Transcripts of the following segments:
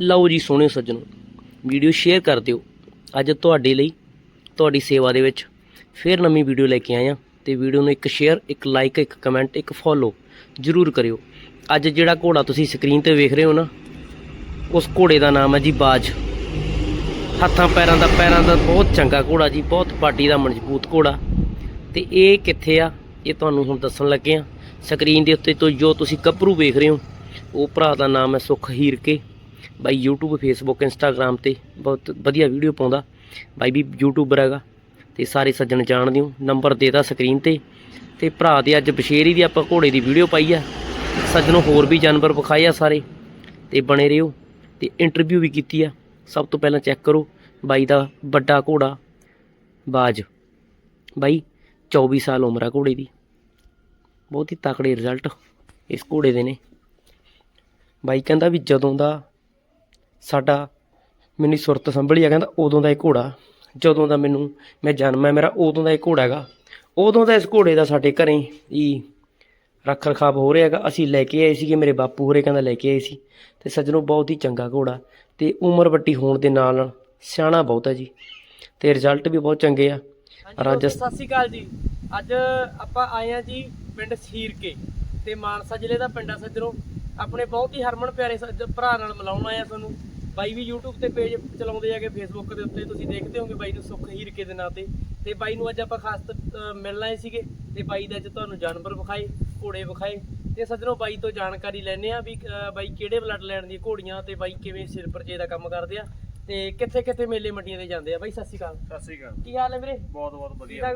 ਲਓ ਜੀ ਸੋਹਣੇ ਸੱਜਣੋ ਵੀਡੀਓ ਸ਼ੇਅਰ ਕਰ ਦਿਓ। ਅੱਜ ਤੁਹਾਡੇ ਲਈ, ਤੁਹਾਡੀ ਸੇਵਾ ਦੇ ਵਿੱਚ ਫੇਰ ਨਵੀਂ ਵੀਡੀਓ ਲੈ ਕੇ ਆਇਆ। ਹਾਂ ਤੇ ਵੀਡੀਓ ਨੂੰ ਇੱਕ ਸ਼ੇਅਰ ਇੱਕ ਲਾਈਕ ਇੱਕ ਕਮੈਂਟ ਇੱਕ ਫੋਲੋ ਜਰੂਰ ਕਰਿਓ। ਅੱਜ ਜਿਹੜਾ ਘੋੜਾ ਤੁਸੀਂ ਸਕਰੀਨ ਤੇ ਵੇਖ ਰਹੇ ਹੋ ਨਾ, ਉਸ ਘੋੜੇ ਦਾ ਨਾਮ ਹੈ ਜੀ ਬਾਜ। ਹੱਥਾਂ, ਪੈਰਾਂ ਦਾ ਪੈਰਾਂ ਦਾ ਬਹੁਤ ਚੰਗਾ ਘੋੜਾ ਜੀ, ਬਹੁਤ ਪਾਟੀ ਦਾ ਮਜ਼ਬੂਤ ਘੋੜਾ। ਤੇ ਇਹ ਕਿੱਥੇ ਆ, ਇਹ ਤੁਹਾਨੂੰ ਹੁਣ ਦੱਸਣ ਲੱਗੇ ਆ। ਸਕਰੀਨ ਦੇ ਉੱਤੇ ਤੋਂ ਜੋ ਤੁਸੀਂ ਗੱਭਰੂ ਵੇਖ ਰਹੇ ਹੋ, ਉਹ ਭਰਾ ਦਾ ਨਾਮ ਹੈ ਸੁਖ ਹੀਰਕੇ ਬਾਈ YouTube, Facebook, Instagram ਤੇ ਬਹੁਤ ਵਧੀਆ ਵੀਡੀਓ ਪਾਉਂਦਾ। ਬਾਈ ਵੀ ਯੂਟਿਊਬਰ ਹੈਗਾ ਤੇ ਸਾਰੇ ਸੱਜਣ ਜਾਣਦੇ ਹੋ ਨੰਬਰ ਦੇਤਾ ਸਕਰੀਨ ਤੇ। ਤੇ ਭਰਾ ਦੇ ਅੱਜ ਬਸ਼ੇਰੀ ਦੀ ਆਪਾਂ ਘੋੜੇ ਦੀ ਵੀਡੀਓ ਪਾਈ ਆ। ਸੱਜਣੋਂ ਹੋਰ ਵੀ ਜਾਨਵਰ ਵਿਖਾਏ ਆ ਸਾਰੇ ਤੇ ਬਣੇ ਰਹੋ ਤੇ ਇੰਟਰਵਿਊ ਵੀ ਕੀਤੀ ਆ। ਸਭ ਤੋਂ ਪਹਿਲਾਂ ਚੈੱਕ ਕਰੋ ਬਾਈ ਦਾ ਵੱਡਾ ਘੋੜਾ, ਬਾਜ। ਬਾਈ 24 ਸਾਲ ਉਮਰ ਆ ਘੋੜੇ ਦੀ। ਬਹੁਤ ਹੀ ਤਕੜੇ ਰਿਜ਼ਲਟ ਇਸ ਘੋੜੇ ਦੇ ਨੇ। ਬਾਈ ਕਹਿੰਦਾ ਵੀ ਜਦੋਂ ਦਾ ਸਾਡਾ ਮੈਨੂੰ ਸੁਰਤ ਸੰਭਲੀ ਆ ਕਹਿੰਦਾ ਉਦੋਂ ਦਾ ਇਹ ਘੋੜਾ ਜਦੋਂ ਦਾ ਮੈਨੂੰ ਮੈਂ ਜਨਮ ਹੈ ਮੇਰਾ ਉਦੋਂ ਦਾ ਇਹ ਘੋੜਾ ਹੈਗਾ। ਉਦੋਂ ਦਾ ਇਸ ਘੋੜੇ ਦਾ ਸਾਡੇ ਘਰੇ ਹੀ ਰੱਖ ਰਖਾਵ ਹੋ ਰਿਹਾ ਹੈਗਾ। ਅਸੀਂ ਲੈ ਕੇ ਆਏ ਸੀਗੇ ਮੇਰੇ ਬਾਪੂ ਹੋਰੇ ਕਹਿੰਦਾ ਲੈ ਕੇ ਆਏ ਸੀ। ਤੇ ਸੱਜਣੋਂ ਬਹੁਤ ਹੀ ਚੰਗਾ ਘੋੜਾ। ਤੇ ਉਮਰ ਵੱਡੀ ਹੋਣ ਦੇ ਨਾਲ ਨਾਲ ਸਿਆਣਾ ਬਹੁਤ ਹੈ ਜੀ। ਤੇ ਰਿਜ਼ਲਟ ਵੀ ਬਹੁਤ ਚੰਗੇ ਆ। ਰਾਜਸ ਸਤਿ ਸ਼੍ਰੀ ਅਕਾਲ ਜੀ। ਅੱਜ ਆਪਾਂ ਆਏ ਆ ਜੀ ਪਿੰਡ ਸੀਰ ਕੇ ਤੇ ਮਾਨਸਾ ਜ਼ਿਲ੍ਹੇ ਦਾ ਪਿੰਡ ਆ ਸੱਜਣੋ। ਆਪਣੇ ਬਹੁਤ ਹੀ ਹਰਮਨ ਪਿਆਰੇ ਭਰਾ ਨਾਲ ਮਿਲਾਉਣ ਆਏ ਆ ਤੁਹਾਨੂੰ। ਬਾਈ ਵੀ YouTube ਤੇ ਪੇਜ ਚਲਾਉਂਦੇ ਆਗੇ Facebook ਦੇ ਉੱਤੇ। ਤੁਸੀਂ ਦੇਖਦੇ ਹੋਗੇ ਬਾਈ ਨੂੰ ਸੁੱਖ ਹੀਰ ਕੇ ਦੇ ਨਾਂ ਤੇ। ਤੇ ਬਾਈ ਨੂੰ ਅੱਜ ਆਪਾਂ ਖਾਸ ਮਿਲਣ ਆਏ ਸੀਗੇ। ਤੇ ਬਾਈ ਦਾ ਅੱਜ ਤੁਹਾਨੂੰ ਜਾਨਵਰ ਵਿਖਾਏ ਘੋੜੇ ਵਿਖਾਏ। ਤੇ ਸੱਜਣੋ ਬਾਈ ਤੋਂ ਜਾਣਕਾਰੀ ਲੈਣੇ ਆ ਵੀ ਬਾਈ ਕਿਹੜੇ ਬਲੱਡ ਲੈਣ ਦੀਆਂ ਘੋੜੀਆਂ ਤੇ ਬਾਈ ਕਿਵੇਂ ਸਿਰ ਪਰਚੇ ਦਾ ਕੰਮ ਕਰਦੇ ਆ। ਤੇ ਕਿੱਥੇ ਕਿੱਥੇ ਮੇਲੇ ਮੰਡੀਆਂ ਤੇ ਜਾਂਦੇ ਆ? ਬਾਈ ਸਤਿ ਸ਼੍ਰੀ ਅਕਾਲ। ਸਤਿ ਸ੍ਰੀ ਅਕਾਲ। ਕੀ ਹਾਲ ਹੈ ਵੀਰੇ? ਬਹੁਤ ਬਹੁਤ ਵਧੀਆ।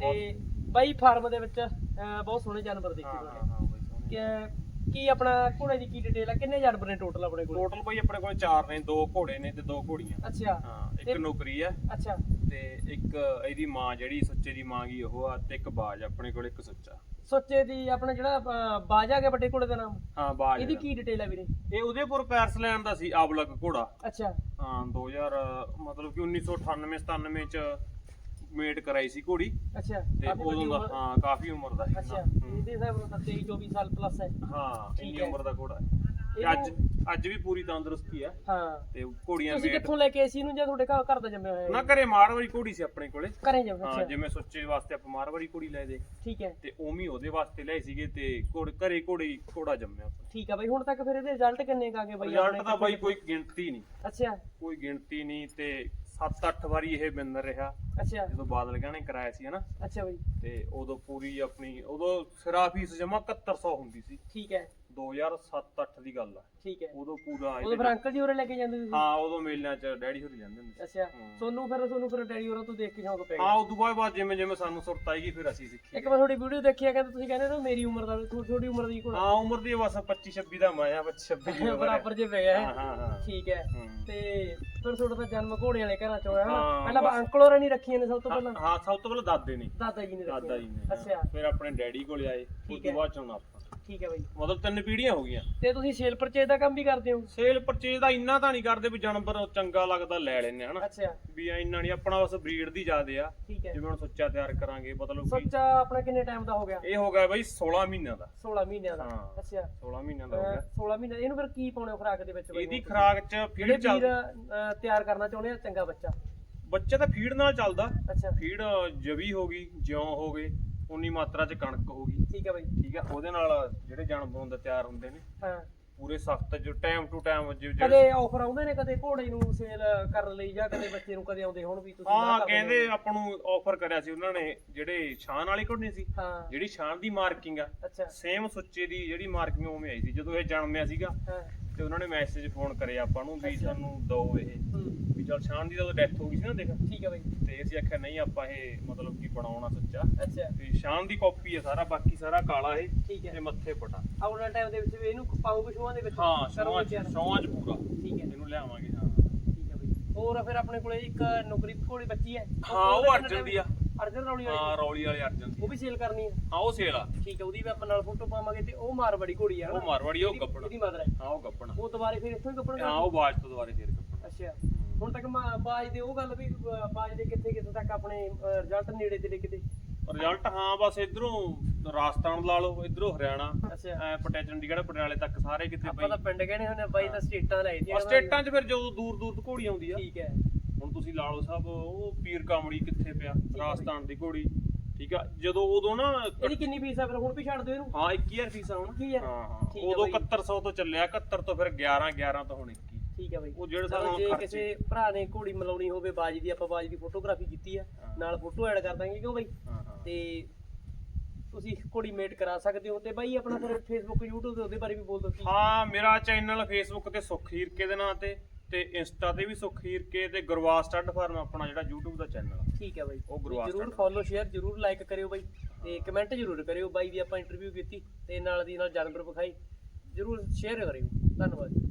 ਤੇ ਬਾਈ ਫਾਰਮ ਦੇ ਵਿੱਚ ਬਹੁਤ ਸੋਹਣੇ ਜਾਨਵਰ ਦੇਖੇ ਹਾਂ ਕਿ ਆਪਣਾ ਘੋੜੇ ਦੀ ਕੀ ਡਿਟੇਲ ਆ? ਕਿੰਨੇ ਜਾਨਵਰ ਨੇ ਟੋਟਲ ਆਪਣੇ ਕੋਲ? ਟੋਟਲ ਬਾਈ ਆਪਣੇ ਕੋਲ ਚਾਰ ਨੇ ਦੋ ਘੋੜੇ ਨੇ ਤੇ ਦੋ ਘੋੜੀਆਂ। ਅੱਛਾ। ਹਾਂ ਇੱਕ ਤੇ- ਨੌਕਰੀ ਆ ਅੱਛਾ। ਤੇ ਇੱਕ ਇਹਦੀ ਮਾਂ ਜਿਹੜੀ ਸੁੱਚੇ ਦੀ ਮਾਂ ਗਈ ਉਹ ਆ ਤੇ ਇੱਕ ਬਾਜ ਆਪਣੇ ਕੋਲ ਇੱਕ ਸੁੱਚਾ। ਸੋਚੇ ਦੀ ਆਪਣਾ ਜਿਹੜਾ ਬਾਜ ਆ ਗਿਆ ਵੱਡੇ ਘੋੜੇ ਦਾ ਨਾਮ? ਹਾਂ ਬਾਜ ਇਹਦੀ। ਕੀ ਡਿਟੇਲ ਆ ਵੀਰੇ? ਇਹ ਉਦੇਪੁਰ ਪੈਰਸ ਲੈਣ ਦਾ ਸੀ ਆਬਲਕ ਘੋੜਾ। ਅੱਛਾ। ਹਾਂ 2000 ਮਤਲਬ ਕਿ 1998 97 ਚ ਮੇਟ ਕਰਾਈ ਸੀ ਘੋੜੀ। ਅੱਛਾ ਤੇ ਕਾਫੀ ਵੱਡੀ ਉਦੋਂ ਦਾ ਉਮਰ- ਹਾਂ ਕਾਫੀ ਉਮਰ ਦਾ ਸੀ ਅੱਛਾ। ਹੂੰ। ਇਹਦੇ ਹਿਸਾਬ ਨਾਲ ਤਾਂ 23 24 ਸਾਲ ਪਲੱਸ ਹੈ। ਹਾਂ ਠੀਕ ਇੰਨੀ ਹੈ। ਉਮਰ ਦਾ ਘੋੜਾ ਹੈ। ਤੇ ਇਹਨੂੰ- ਅੱਜ ਅੱਜ ਵੀ ਪੂਰੀ ਤੰਦਰੁਸਤੀ ਆ ਹਾਂ। ਤੇ ਘੋੜੀਆਂ ਤੁਸੀਂ ਮੇਟ ਕਿੱਥੋਂ ਲੈ ਕੇ ਆਏ ਸੀ ਇਹਨੂੰ ਜਾਂ ਤੁਹਾਡੇ ਘਰ ਘਰ ਦਾ ਜੰਮਿਆ ਹੋਇਆ ਨਾ ਹੈ ਘਰੇ ਮਾਰਵਾੜੀ ਘੋੜੀ ਸੀ ਆਪਣੇ ਕੋਲੇ। ਘਰੇ ਜੰਮਿਆ ਹਾਂ ਅੱਛਾ। ਜਿਵੇਂ ਸੁੱਚੇ ਵਾਸਤੇ ਆਪਾਂ ਮਾਰਵਾੜੀ ਘੋੜੀ ਲੈ ਦੇ ਠੀਕ ਹੈ। ਤੇ ਉਵੇਂ ਹੀ ਉਹਦੇ ਵਾਸਤੇ ਲਿਆਏ ਸੀਗੇ ਤੇ ਘੋੜ ਘਰੇ ਘੋੜੀ ਘੋੜਾ ਜੰਮਿਆ ਆਪਾਂ। ਠੀਕ ਆ ਬਾਈ ਹੁਣ ਤੱਕ ਫਿਰ ਇਹਦੇ ਰਿਜ਼ਲਟ ਕਿੰਨੇ ਕਾ ਗਏ ਬਾਈ ਰਿਜ਼ਲਟ ਆਪਣੇ ਤਾਂ ਬਾਈ ਕੋਈ ਗਿਣਤੀ ਨਹੀਂ। ਅੱਛਾ। ਕੋਈ ਗਿਣਤੀ ਨਹੀਂ ਤੇ 7-8 ਵਾਰੀ ਇਹ ਬਿੰਦਰ ਰਿਹਾ। ਅੱਛਾ। ਜਦੋਂ ਬਾਦਲ ਗਾਣੇ ਕਰਾਇਆ ਸੀ ਹਨਾ? ਅੱਛਾ ਬਾਈ। ਤੇ ਉਦੋਂ ਪੂਰੀ ਆਪਣੀ ਉਦੋਂ ਸਿਰਾ ਫੀਸ ਜਮਾ 7100 ਹੁੰਦੀ ਸੀ। ਠੀਕ ਹੈ। 2007-8 ਦੀ ਗੱਲ ਆ। ਠੀਕ ਹੈ। ਉਦੋਂ ਪੂਰਾ ਉਦੋਂ ਫਿਰ ਅੰਕਲ ਜੀ ਉਰੇ ਲੈ ਕੇ ਜਾਂਦੇ ਸੀ ਹਾਂ ਉਦੋਂ ਮੇਲਿਆਂ 'ਚ ਡੈਡੀ ਹੋਰੀ ਜਾਂਦੇ ਹੁੰਦੇ ਸੀ। ਅੱਛਾ ਹਾਂ। ਤੁਹਾਨੂੰ ਫਿਰ ਤੁਹਾਨੂੰ ਫਿਰ ਡੈਡੀ ਹੋਰਾਂ ਤੋਂ ਦੇਖ ਕੇ ਸ਼ੌਂਕ ਪੈ ਹਾਂ ਗਿਆ ਉਦੋਂ ਬਾਅਦ ਬਾਅਦ ਜਿਵੇਂ ਜਿਵੇਂ ਸਾਨੂੰ ਸੁਰਤ ਆਏਗੀ ਫਿਰ ਅਸੀਂ ਸਿੱਖੀ। ਇੱਕ ਵਾਰ ਤੁਹਾਡੀ ਵੀਡੀਓ ਦੇਖੀ ਆ ਕਹਿੰਦੇ ਤੁਸੀਂ ਕਹਿੰਦੇ ਨਾ ਮੇਰੀ ਉਮਰ ਦਾ ਥੋੜੀ ਥੋੜੀ ਉਮਰ ਦੀ ਕੋਲ ਹਾਂ ਉਮਰ ਦੀ ਬਸ 25 26 ਦਾ ਮੈਂ ਆ 25 26 ਦੀ ਉਮਰ ਹੈ ਬਰਾਬਰ ਜੇ ਪੈ ਗਿਆ ਹਾਂ। ਹੈ ਹਾਂ ਹਾਂ। ਠੀਕ ਹੈ। ਹੂੰ। ਤੇ ਫਿਰ ਤੁਹਾਡਾ ਤਾਂ ਜਨਮ ਘੋੜੇ ਵਾਲੇ ਘਰਾਂ ਚੋਂ ਹੋਇਆ ਹਨਾ ਹਾਂ, ਪਹਿਲਾਂ। ਅੰਕਲ ਹੋਰਾਂ ਨਹੀਂ ਰੱਖੀਆਂ ਨੇ ਸਭ ਤੋਂ ਪਹਿਲਾਂ। ਹਾਂ ਸਭ ਤੋਂ ਪਹਿਲਾਂ ਦਾਦੇ ਨੇ। ਦਾਦਾ ਜੀ ਨੇ ਦਾਦਾ ਜੀ ਨੇ ਅੱਛਾ। ਫਿਰ ਆਪਣੇ ਡੈਡੀ ਕੋਲੇ ਆਏ ਉਸ ਤੋਂ ਹੈ। ਬਾਅਦ ਚ ਆਪਾਂ। ਠੀਕ ਹੈ ਬਾਈ। ਮਤਲਬ ਤਿੰਨ ਪੀੜ੍ਹੀਆਂ ਹੋ ਗਈਆਂ। ਤੇ ਤੁਸੀਂ ਸੇਲ ਪਰਚੇਜ ਦਾ ਕੰਮ ਵੀ ਕਰਦੇ ਹੋ? ਸੇਲ ਪਰਚੇਜ ਦਾ ਇੰਨਾ ਤਾਂ ਨਹੀਂ ਕਰਦੇ ਵੀ ਜਾਨਵਰ ਚੰਗਾ ਲੱਗਦਾ ਲੈ ਲੈਨੇ ਹਨਾ। ਅੱਛਾ। ਵੀ ਇੰਨਾ ਨਹੀਂ ਆਪਣਾ ਬਸ ਬਰੀਡ ਦੀ ਜ਼ਿਆਦੇ ਆ। ਠੀਕ ਹੈ। ਜਿਵੇਂ ਹੁਣ ਸੁੱਚਾ ਤਿਆਰ ਕਰਾਂਗੇ ਮਤਲਬ ਕਿ ਸੱਚਾ ਆਪਣਾ ਕਿੰਨੇ ਟਾਈਮ ਦਾ ਹੋ ਗਿਆ? ਇਹ ਹੋ ਗਿਆ ਬਈ 16 ਮਹੀਨਿਆਂ ਦਾ। 16 ਮਹੀਨਿਆਂ ਦਾ। ਹਾਂ। ਅੱਛਾ। 16 ਮਹੀਨਿਆਂ ਦਾ ਹੋ ਗਿਆ। 16 ਮਹੀਨੇ ਇਹਨੂੰ ਫਿਰ ਕੀ ਪਾਉਣੇ ਖੁਰਾਕ ਦੇ ਵਿੱਚ ਬਾਈ? ਇਹਦੀ? ਖੁਰਾਕ ਚ ਜਿਹੜੇ ਫੀਡ ਵੀਰ ਚੱਲ ਅਹ, ਤਿਆਰ ਕਰਨਾ ਚਾਹੁੰਦੇ ਆ ਚੰਗਾ ਬੱਚਾ। ਬੱਚਾ ਤਾਂ ਫੀਡ ਨਾਲ ਚੱਲਦਾ। ਅੱਛਾ। ਫੀਡ ਜਵੀ ਹੋ ਗਈ ਜਿਉਂ ਹੋ ਗਏ। ਉਨੀ ਮਾਤਰਾ ਚ ਕਣਕ ਹੋ ਗਈ ਠੀਕ ਹੈ ਬਾਈ। ਠੀਕ ਆ? ਉਹਦੇ ਨਾਲ ਜਿਹੜੇ ਜਾਨਵਰ ਹੁੰਦੇ ਤਿਆਰ ਹੁੰਦੇ ਨੇ ਹਾਂ। ਪੂਰੇ ਸਖਤ ਜੋ ਟਾਈਮ ਟੂ ਟਾਈਮ ਕਦੇ ਆਫਰ ਆਉਂਦੇ ਨੇ ਕਦੇ ਘੋੜੇ ਨੂੰ ਸੇਲ ਕਰਨ ਲਈ ਜਾਂ ਕਦੇ ਬੱਚੇ ਨੂੰ ਕਦੇ ਆਉਂਦੇ ਹੁਣ ਵੀ ਤੁਸੀਂ ਹਾਂ ਕਰ ਕਹਿੰਦੇ ਆਪਾਂ ਨੂੰ ਆਫਰ ਕਰਿਆ ਸੀ ਉਹਨਾਂ ਨੇ ਜਿਹੜੇ ਛਾਨ ਵਾਲੀ ਘੋੜੀ ਸੀ ਹੋ। ਹਾਂ ਜਿਹੜੀ ਛਾਨ ਦੀ ਮਾਰਕਿੰਗ ਆ ਅੱਛਾ। ਸੇਮ ਸੁੱਚੇ ਦੀ ਜਿਹੜੀ ਮਾਰਕਿੰਗ ਉਵੇਂ ਆਈ ਸੀ ਜਦੋਂ ਇਹ ਜਨਮਿਆ ਸੀਗਾ ਹਾਂ। ਤੇ ਉਹਨਾਂ ਨੇ ਮੈਸੇਜ ਫੋਨ ਕਰਿਆ ਆਪਾਂ ਨੂੰ ਵੀ ਅੱਛਾ। ਸਾਨੂੰ ਦੋ ਇਹ। ਹੂੰ, ਚਲ ਛਾਨ ਦੀ ਜਦੋਂ ਡੈਥ ਹੋ ਗਈ ਸੀ ਨਾ ਦੇਖ। ਠੀਕ ਹੈ ਬਾਈ। ਤੇ ਅਸੀਂ ਆਖਿਆ ਨਹੀਂ ਆਪਾਂ ਇਹ ਮਤਲਬ ਕਿ ਬਣਾਉਣਾ ਸੱਚਾ। ਅੱਛਾ। ਤੇ ਸ਼ਾਨ ਦੀ ਕਾਪੀ ਹੈ ਸਾਰਾ ਬਾਕੀ ਸਾਰਾ ਕਾਲਾ ਇਹ ਠੀਕ ਹੈ ਤੇ ਮੱਥੇ ਪਟਾ ਆਉਣ ਵਾਲੇ ਟਾਈਮ ਦੇ ਵਿੱਚ ਵੀ ਇਹਨੂੰ ਪਾਉ ਪਸ਼ੂਆਂ ਦੇ ਵਿੱਚ? ਹਾਂ ਕਰੋਗੇ ਸ਼ੌਂਚ ਤਿਆਰ। ਸ਼ੌਂਚ ਪੂਰਾ। ਠੀਕ ਹੈ ਇਹਨੂੰ ਲਿਆਵਾਂਗੇ ਹਾਂ। ਠੀਕ ਹੈ ਬਾਈ। ਹੋਰ ਫਿਰ ਆਪਣੇ ਕੋਲੇ ਇੱਕ ਨੌਕਰੀ ਘੋੜੀ ਬੱਚੀ ਹੈ। ਹਾਂ, ਉਹ ਉਹਦਾ ਅਰਜਨ ਦੀ ਆ। ਅਰਜਨ ਰੌਲੀ ਹਾਂ ਵਾਲੀ ਰੌਲੀ ਵਾਲੇ ਅਰਜਨ ਦੀ। ਉਹ ਵੀ ਸੇਲ ਕਰਨੀ ਹੈ ਹਾਂ ਉਹ ਸੇਲ ਆ। ਠੀਕ ਹੈ ਉਹਦੀ ਵੀ ਆਪਾਂ ਨਾਲ ਫੋਟੋ ਪਾਵਾਂਗੇ ਤੇ ਉਹ ਮਾਰਵਾੜੀ ਘੋੜੀ ਆ ਉਹ ਮਾਰਵਾੜੀ ਉਹ ਗੱਪਣ ਇਹਦੀ ਮਦਰ ਹੈ ਹਾਂ ਉਹ ਗੱਪਣ ਉਹ ਦੁਬਾਰੇ ਫਿਰ ਇੱਥੋਂ ਹੀ ਕੱਪੜਾ ਹਾਂ ਉਹ ਬਾਜ ਤੋਂ ਦੁਬਾਰੇ ਫੇਰ ਗੱਪਣ ਅੱਛਾ। ਹੁਣ ਤੱਕ ਮਾ- ਬਾਜ ਦੇ ਉਹ ਗੱਲ ਵੀ ਬਾਜ ਦੇ ਕਿੱਥੇ ਕਿੱਥੇ ਤੱਕ ਆਪਣੇ ਰਿਜ਼ਲਟ ਨੇੜੇ ਤੇੜੇ ਕਿਤੇ? ਰਿਜ਼ਲਟ ਹਾਂ ਬਸ ਇਧਰੋਂ ਰਾਜਸਥਾਨ ਲਾ ਲਓ ਇਧਰੋਂ ਹਰਿਆਣਾ ਅੱਛਾ। ਐ ਪਟਿਆ ਚੰਡੀਗੜ੍ਹ ਪਟਿਆਲੇ ਤੱਕ ਸਾਰੇ ਕਿਤੇ ਆਪਾਂ ਤਾਂ ਪਿੰਡ ਕਹਿੰਦੇ ਹੁੰਦੇ ਆ, ਬਾਈ ਤਾਂ ਸਟੇਟਾਂ ਲੈ ਆ ਸਟੇਟਾਂ 'ਚ ਫਿਰ ਜਦੋਂ ਦੂਰ ਦੂਰ ਤੋਂ ਘੋੜੀ ਆਉਂਦੀ ਆ। ਠੀਕ ਹੈ। ਹੁਣ ਤੁਸੀਂ ਲਾ ਲਓ ਸਾਹਿਬ ਉਹ ਪੀਰ ਕਾਮੜੀ ਕਿੱਥੇ ਪਿਆ? ਰਾਜਸਥਾਨ ਦੀ ਘੋੜੀ। ਠੀਕ ਆ ਜਦੋਂ ਉਦੋਂ ਨਾ ਇਹਦੀ ਕਿੰਨੀ ਫੀਸ ਆ ਫਿਰ? ਹੁਣ ਵੀ ਛੱਡ ਦਿਓ ਇਹਨੂੰ। ਹਾਂ 21000 ਫੀਸ ਆ ਹੁਣ। ਕੀ ਆ ਹਾਂ ਹਾਂ। ਠੀਕ ਆ ਉਦੋਂ ਬਾਈ। 7100 ਤੋਂ ਚੱਲਿਆ 71 ਤੋਂ ਫਿਰ 11 11 ਤੋਂ ਹੁਣ। 21 ਠੀਕ ਹੈ ਬਾਈ। ਉਹ ਜਿਹੜੇ ਸਾਨੂੰ ਜੇ ਕਿਸੇ ਭਰਾ ਨੇ ਘੋੜੀ ਮਲਾਉਣੀ ਹੋਵੇ ਬਾਜ ਦੀ ਆਪਾਂ ਬਾਜ ਦੀ ਫੋਟੋਗ੍ਰਾਫੀ ਕੀਤੀ ਆ। ਨਾਲ ਫੋਟੋ ਐਡ ਕਰ ਦਾਂਗੇ ਕਿਉਂ ਬਾਈ? ਤੇ ਤੁਸੀਂ ਘੋੜੀ ਮੇਟ ਕਰਾ ਸਕਦੇ ਹੋ ਤੇ ਬਾਈ ਆਪਣਾ ਫਿਰ ਫੇਸਬੁੱਕ YouTube ਤੇ ਉਹਦੇ ਬਾਰੇ ਵੀ ਬੋਲ ਦਿਓ ਹਾਂ ਮੇਰਾ ਚੈਨਲ ਫੇਸਬੁੱਕ ਤੇ ਸੁਖ ਹੀਰਕੇ ਦੇ ਨਾਂ ਤੇ ਤੇ ਇੰਸਟਾ ਤੇ ਵੀ ਸੁਖ ਹੀਰਕੇ ਤੇ ਗੁਰਵਾਸ ਸਟੱਡ ਫਾਰਮ ਆਪਣਾ ਜਿਹੜਾ YouTube ਦਾ ਚੈਨਲ ਆ। ਠੀਕ ਹੈ ਬਾਈ। ਉਹ ਗੁਰਵਾਸ ਜਰੂਰ। ਫੋਲੋ ਸ਼ੇਅਰ ਜਰੂਰ ਲਾਈਕ ਕਰਿਓ ਬਾਈ ਤੇ ਕਮੈਂਟ ਜਰੂਰ ਕਰਿਓ ਬਾਈ ਦੀ ਆਪਾਂ ਇੰਟਰਵਿਊ ਕੀਤੀ ਤੇ ਨਾਲ ਦੀ ਨਾਲ ਜਾਨਵਰ ਵਿਖਾਈ। ਜਰੂਰ ਸ਼ੇਅਰ ਕਰਿਓ। ਧੰਨਵਾਦ। ਜੀ